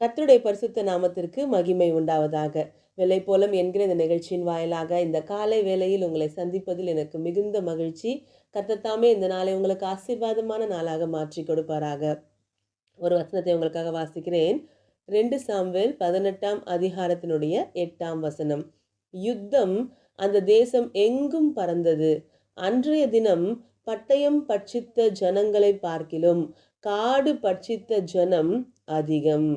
கத்தருடைய பரிசுத்த நாமத்திற்கு மகிமை உண்டாவதாக. வெள்ளை போலம் என்கிற இந்த நிகழ்ச்சியின் வாயிலாக இந்த காலை வேளையில் உங்களை சந்திப்பதில் எனக்கு மிகுந்த மகிழ்ச்சி. கத்தத்தாமே இந்த நாளை உங்களுக்கு ஆசீர்வாதமான நாளாக மாற்றி கொடுப்பாராக. ஒரு வசனத்தை உங்களுக்காக வாசிக்கிறேன். ரெண்டு சாம்வேல் பதினெட்டாம் அதிகாரத்தினுடைய எட்டாம் வசனம். யுத்தம் அந்த தேசம் எங்கும் பறந்தது. அன்றைய தினம் பட்டயம் பட்சித்த ஜனங்களை பார்க்கிலும் காடு பட்சித்த ஜனம் அதிகம்.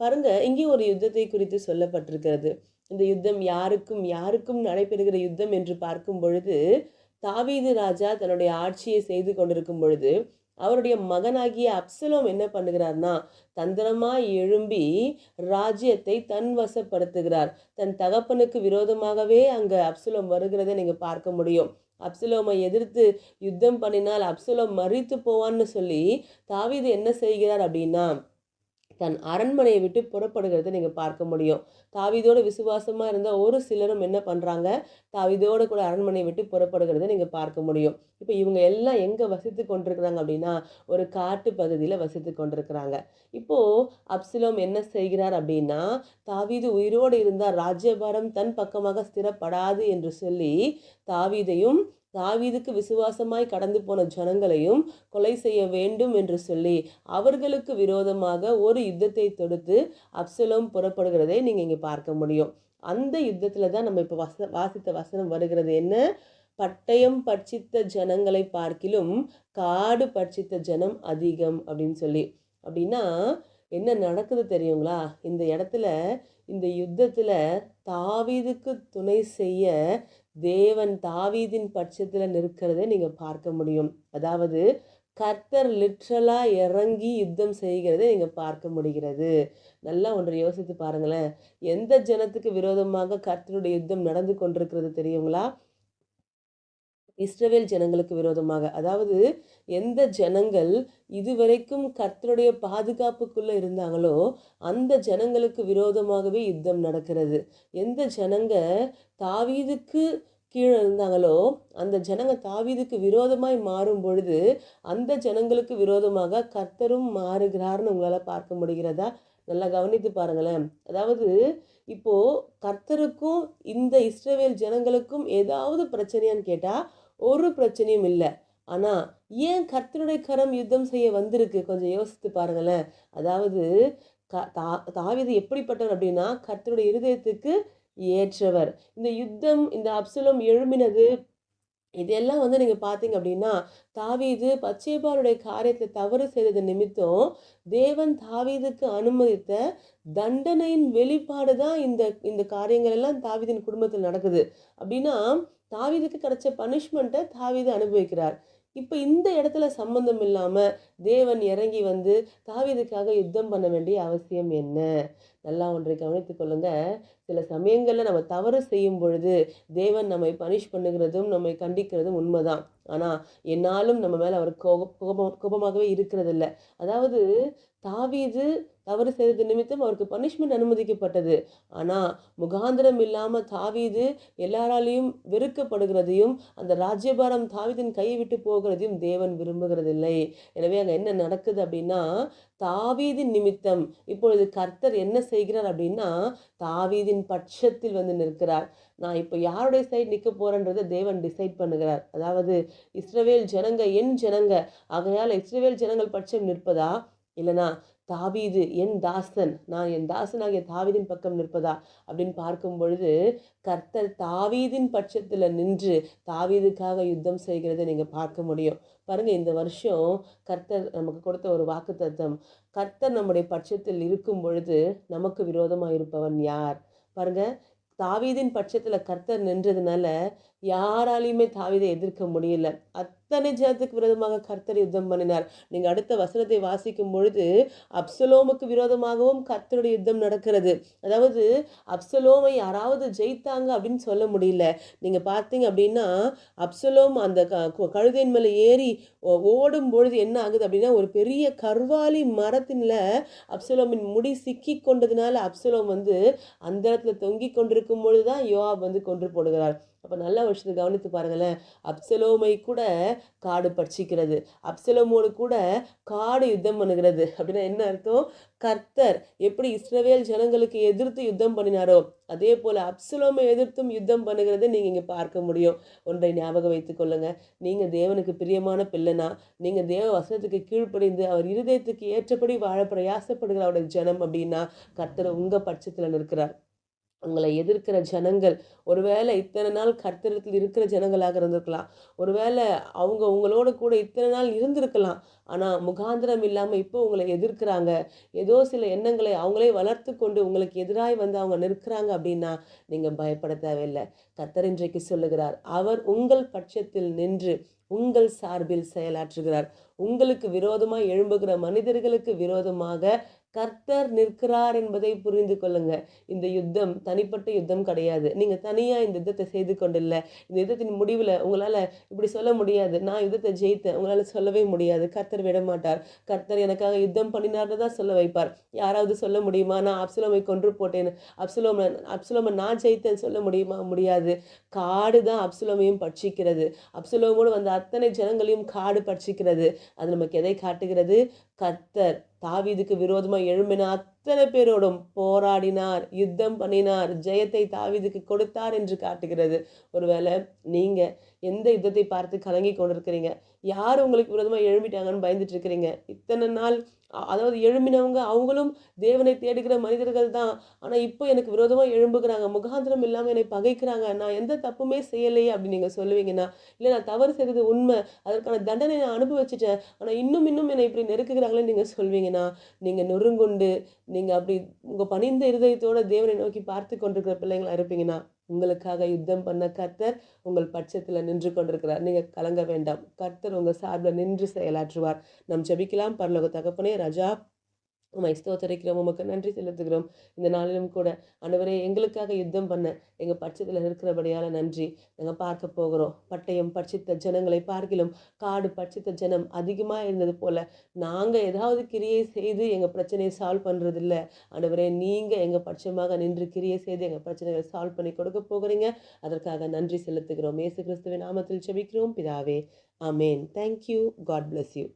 பாருங்க இங்கே ஒரு யுத்தத்தை குறித்து சொல்லப்பட்டிருக்கிறது. இந்த யுத்தம் யாருக்கும் யாருக்கும் நடைபெறுகிற யுத்தம் என்று பார்க்கும் பொழுது தாவீது ராஜா தன்னுடைய ஆட்சியை செய்து கொண்டிருக்கும் பொழுது அவருடைய மகனாகிய அப்சலோம் என்ன பண்ணுகிறார்னா தந்திரமாய் எழும்பி ராஜ்யத்தை தன் வசப்படுத்துகிறார். தன் தகப்பனுக்கு விரோதமாகவே அங்கே அப்சலோம் வருகிறதை நீங்கள் பார்க்க முடியும். அப்சலோமை எதிர்த்து யுத்தம் பண்ணினால் அப்சலோம் மறித்து போவான்னு சொல்லி தாவீது என்ன செய்கிறார் அப்படின்னா தன் அரண்மனையை விட்டு புறப்படுகிறத நீங்கள் பார்க்க முடியும். தாவிதோட விசுவாசமாக இருந்த ஒரு சிலரும் என்ன பண்ணுறாங்க தாவிதோட கூட அரண்மனையை விட்டு புறப்படுகிறத நீங்கள் பார்க்க முடியும். இப்போ இவங்க எல்லாம் எங்கே வசித்து கொண்டிருக்கிறாங்க அப்படின்னா ஒரு காட்டு பகுதியில் வசித்து கொண்டிருக்கிறாங்க. இப்போது அப்சிலோம் என்ன செய்கிறார் அப்படின்னா தாவீது உயிரோடு இருந்தால் ராஜ்யபாரம் தன் பக்கமாக ஸ்திரப்படாது என்று சொல்லி தாவீதையும் தாவீதுக்கு விசுவாசமாய் கடந்து போன ஜனங்களையும் கொலை செய்ய வேண்டும் என்று சொல்லி அவர்களுக்கு விரோதமாக ஒரு யுத்தத்தை தொடுத்து அப்சலோம் புறப்படுகிறதை நீங்கள் இங்கே பார்க்க முடியும். அந்த யுத்தத்தில் தான் நம்ம இப்போ வச வாசித்த வசனம் வருகிறது. என்ன? பட்டயம் பட்சித்த ஜனங்களை பார்க்கிலும் காடு பட்சித்த ஜனம் அதிகம் அப்படின்னு சொல்லி. அப்படின்னா என்ன நடக்குது தெரியுங்களா? இந்த இடத்துல இந்த யுத்தத்தில் தாவீதுக்கு துணை செய்ய தேவன் தாவீதின் பட்சத்தில் நிற்கிறதை நீங்கள் பார்க்க முடியும். அதாவது கர்த்தர் லிட்ரலாக இறங்கி யுத்தம் செய்கிறதை நீங்கள் பார்க்க முடிகிறது. நல்லா ஒன்றை யோசித்து பாருங்களேன். எந்த ஜனத்துக்கு விரோதமாக கர்த்தருடைய யுத்தம் நடந்து கொண்டிருக்கிறது தெரியுங்களா? இஸ்ரவேல் ஜனங்களுக்கு விரோதமாக. அதாவது எந்த ஜனங்கள் இதுவரைக்கும் கர்த்தருடைய பாதுகாப்புக்குள்ளே இருந்தாங்களோ அந்த ஜனங்களுக்கு விரோதமாகவே யுத்தம் நடக்கிறது. எந்த ஜனங்க தாவீதுக்கு கீழே இருந்தாங்களோ அந்த ஜனங்க தாவீதுக்கு விரோதமாய் மாறும் பொழுது அந்த ஜனங்களுக்கு விரோதமாக கர்த்தரும் மாறுகிறார்னு உங்களால் பார்க்க முடிகிறதா? நல்லா கவனித்து பாருங்களேன். அதாவது இப்போ கர்த்தருக்கும் இந்த இஸ்ரவேல் ஜனங்களுக்கும் ஏதாவது பிரச்சனையான்னு கேட்டால் ஒரு பிரச்சனையும் இல்லை. ஆனால் ஏன் கர்த்தருடைய கரம் யுத்தம் செய்ய வந்திருக்கு? கொஞ்சம் யோசித்து பாருங்களேன். அதாவது க தா தாவிது எப்படிப்பட்டவர் அப்படின்னா கர்த்தருடைய இருதயத்துக்கு ஏற்றவர். இந்த யுத்தம் இந்த அப்சலம் எழும்பினது இதெல்லாம் வந்து நீங்கள் பார்த்தீங்க அப்படின்னா தாவீது பச்சைபாலுடைய காரியத்தில் தவறு செய்தது நிமித்தம் தேவன் தாவீதுக்கு அனுமதித்த தண்டனையின் வெளிப்பாடு தான் இந்த இந்த காரியங்கள் எல்லாம் தாவீதின் குடும்பத்தில் நடக்குது. அப்படின்னா தாவீதுக்கு கிடைச்ச பனிஷ்மெண்ட்டை தாவீது அனுபவிக்கிறார். இப்போ இந்த இடத்துல சம்பந்தம் இல்லாமல் தேவன் இறங்கி வந்து தாவீதுக்காக யுத்தம் பண்ண வேண்டிய அவசியம் என்ன? நல்லா ஒன்றை கவனித்துக் கொள்ளுங்க. சில சமயங்களில் நம்ம தவறு செய்யும் பொழுது தேவன் நம்மை பனிஷ் பண்ணுகிறதும் நம்மை கண்டிக்கிறதும் உண்மைதான். ஆனால் என்னாலும் நம்ம மேலே அவர் கோபம் கோபம் கோபமாகவே இருக்கிறதில்ல. அதாவது தாவீது தவறு செய்தது நிமித்தம் அவருக்கு பனிஷ்மெண்ட் அனுமதிக்கப்பட்டது. ஆனால் முகாந்திரம் இல்லாமல் தாவீது எல்லாராலையும் வெறுக்கப்படுகிறதையும் அந்த ராஜ்யபாரம் தாவீதின் கையை விட்டு போகிறதையும் தேவன் விரும்புகிறதில்லை. எனவே அங்கே என்ன நடக்குது அப்படின்னா தாவீதின் நிமித்தம் இப்பொழுது கர்த்தர் என்ன செய்கிறார் அப்படின்னா தாவீதின் பட்சத்தில் வந்து நிற்கிறார். நான் இப்போ யாருடைய சைடு நிற்க போகிறேன்றதை தேவன் டிசைட் பண்ணுகிறார். அதாவது இஸ்ரவேல் ஜனங்க என் ஜனங்க ஆகையால் இஸ்ரவேல் ஜனங்கள் பட்சம் நிற்பதா? இல்லைனா தாவீது என் தாசன் நான் என் தாசனாகிய தாவீதின் பக்கம் நிற்பதா? அப்படின்னு பார்க்கும் பொழுது கர்த்தர் தாவீதின் பட்சத்தில் நின்று தாவீதுக்காக யுத்தம் செய்கிறதை நீங்கள் பார்க்க முடியும். பாருங்கள் இந்த வருஷம் கர்த்தர் நமக்கு கொடுத்த ஒரு வாக்கு தத்துவம் கர்த்தர் நம்முடைய பட்சத்தில் இருக்கும் பொழுது நமக்கு விரோதமாக இருப்பவன் யார்? பாருங்கள் தாவீதின் பட்சத்தில் கர்த்தர் நின்றதுனால யாராலையுமே தாவிதை எதிர்க்க முடியல. அத்தனை ஜனத்துக்கு விரோதமாக கர்த்தர் யுத்தம் பண்ணினார். நீங்கள் அடுத்த வசனத்தை வாசிக்கும் பொழுது அப்சலோமுக்கு விரோதமாகவும் கர்த்தருடைய யுத்தம் நடக்கிறது. அதாவது அப்சலோமை யாராவது ஜெயித்தாங்க அப்படின்னு சொல்ல முடியல. நீங்கள் பார்த்தீங்க அப்படின்னா அப்சலோம் அந்த க கழுதையின் மேலே ஏறி ஓடும் பொழுது என்ன ஆகுது அப்படின்னா ஒரு பெரிய கர்வாலி மரத்தின்ல அப்சலோமின் முடி சிக்கி கொண்டதுனால அப்சலோம் வந்து அந்த இடத்துல தொங்கி கொண்டிருக்கும் பொழுது தான் யோவாப் வந்து கொன்று போடுகிறார். அப்போ நல்ல விஷயத்தை கவனித்து பாருங்களேன். அப்சலோமை கூட காடு பட்சிக்கிறது. அப்சலோமோடு கூட காடு யுத்தம் பண்ணுகிறது. அப்படின்னா என்ன அர்த்தம்? கர்த்தர் எப்படி இஸ்ரவேல் ஜனங்களுக்கு எதிர்த்து யுத்தம் பண்ணினாரோ அதே போல் அப்சலோமை எதிர்த்தும் யுத்தம் பண்ணுகிறதை நீங்கள் இங்கே பார்க்க முடியும். ஒன்றை ஞாபகம் வைத்துக்கொள்ளுங்க நீங்கள் தேவனுக்கு பிரியமான பிள்ளைனா நீங்கள் தேவ வசனத்துக்கு கீழ்ப்படிந்து அவர் இருதயத்துக்கு ஏற்றபடி வாழ பிரயாசப்படுகிற அவருடைய ஜனம் அப்படின்னா கர்த்தர் உங்கள் பட்சத்தில் நிற்கிறார். உங்களை எதிர்க்கிற ஜனங்கள். ஒருவேளை இத்தனை நாள் கர்த்தரத்தில் இருக்கிற ஜனங்களாக இருந்திருக்கலாம். ஒருவேளை அவங்க உங்களோட கூட இத்தனை நாள் இருந்திருக்கலாம். ஆனால் முகாந்திரம் இல்லாமல் இப்போ உங்களை எதிர்க்கிறாங்க. ஏதோ சில எண்ணங்களை அவங்களே வளர்த்து கொண்டு உங்களுக்கு எதிராய் வந்து அவங்க நிற்கிறாங்க அப்படின்னா நீங்கள் பயப்பட தேவையில்லை. கர்த்தர் இன்றைக்கு சொல்லுகிறார் அவர் உங்கள் பட்சத்தில் நின்று உங்கள் சார்பில் செயலாற்றுகிறார். உங்களுக்கு விரோதமாக எழும்புகிற மனிதர்களுக்கு விரோதமாக கர்த்தர் நிற்கிறார் என்பதை புரிந்து கொள்ளுங்க. இந்த யுத்தம் தனிப்பட்ட யுத்தம் கிடையாது. நீங்கள் தனியாக இந்த யுத்தத்தை செய்து கொண்டில்ல. இந்த யுத்தத்தின் முடிவில் உங்களால் இப்படி சொல்ல முடியாது. நான் யுத்தத்தை ஜெயித்தேன். உங்களால் சொல்லவே முடியாது. கர்த்தர் விட மாட்டார் கர்த்தர் எனக்காக யுத்தம் பண்ணினார்னு தான் சொல்ல வைப்பார். யாராவது சொல்ல முடியுமா? நான் அப்சலோமை கொன்று போட்டேன். அப்சலோம அப்சுலோமை நான் ஜெயித்தேன் சொல்ல முடியுமா? முடியாது. காடு தான் அப்சலோமையும் பட்சிக்கிறது. அப்சுலோமோடு வந்த அத்தனை ஜனங்களையும் காடு பட்சிக்கிறது. அது நமக்கு எதை காட்டுகிறது? கர்த்தர் தாவீதுக்கு விரோதமாக எழும்பின அத்தனை பேரோடும் போராடினார் யுத்தம் பண்ணினார் ஜெயத்தை தாவீதுக்கு கொடுத்தார் என்று காட்டுகிறது. ஒருவேளை நீங்கள் எந்த யுத்தத்தை பார்த்து கலங்கி கொண்டிருக்கிறீங்க? யார் உங்களுக்கு விரோதமாக எழும்பிட்டாங்கன்னு பயந்துட்டு இருக்கிறீங்க? இத்தனை நாள் அதாவது எழும்பினவங்க அவங்களும் தேவனை தேடுகிற மனிதர்கள் தான். ஆனால் இப்போ எனக்கு விரோதமாக எழும்புகிறாங்க முகாந்திரம் இல்லாமல் என்னை பகைக்கிறாங்க நான் எந்த தப்புமே செய்யலையே அப்படின்னு நீங்கள் சொல்லுவீங்கன்னா இல்லை நான் தவறு செய்தது உண்மை அதற்கான தண்டனை நான் அனுபவிச்சிட்டேன் ஆனால் இன்னும் இன்னும் என்னை இப்படி நெருக்குகிறாங்களே நீங்கள் சொல்வீங்கன்னா நீங்கள் நொறுங்குண்டு நீங்கள் அப்படி உங்கள் பணிந்த இருதயத்தோட தேவனை நோக்கி பார்த்து கொண்டிருக்கிற பிள்ளைங்களா இருப்பீங்கன்னா உங்களுக்காக யுத்தம் பண்ண கர்த்தர் உங்கள் பட்சத்தில் நின்று கொண்டிருக்கிறார். நீங்கள் கலங்க வேண்டாம். கர்த்தர் உங்கள் சார்பில் நின்று செயலாற்றுவார். நம் ஜெபிக்கலாம். பரலோக தகப்பனே ரஜா உமை ஸ்தோத்தரிக்கிறோம் உமக்கு நன்றி செலுத்துகிறோம். இந்த நாளிலும் கூட அனைவரே எங்களுக்காக யுத்தம் பண்ண எங்கள் பட்சத்தில் இருக்கிறபடியால் நன்றி. நாங்கள் பார்க்க போகிறோம். பட்டயம் பட்சித்த ஜனங்களை பார்க்கிலும் காடு பட்சித்த ஜனம் அதிகமாக இருந்தது போல் நாங்கள் ஏதாவது கிரியை செய்து எங்கள் பிரச்சனையை சால்வ் பண்ணுறதில்ல அனைவரே நீங்கள் எங்கள் பட்சமாக நின்று கிரியை செய்து எங்கள் பிரச்சனைகளை சால்வ் பண்ணி கொடுக்க போகிறீங்க. அதற்காக நன்றி செலுத்துகிறோம். இயேசு கிறிஸ்துவின் நாமத்தில் செபிக்கிறோம் பிதாவே அமேன் thank you God bless you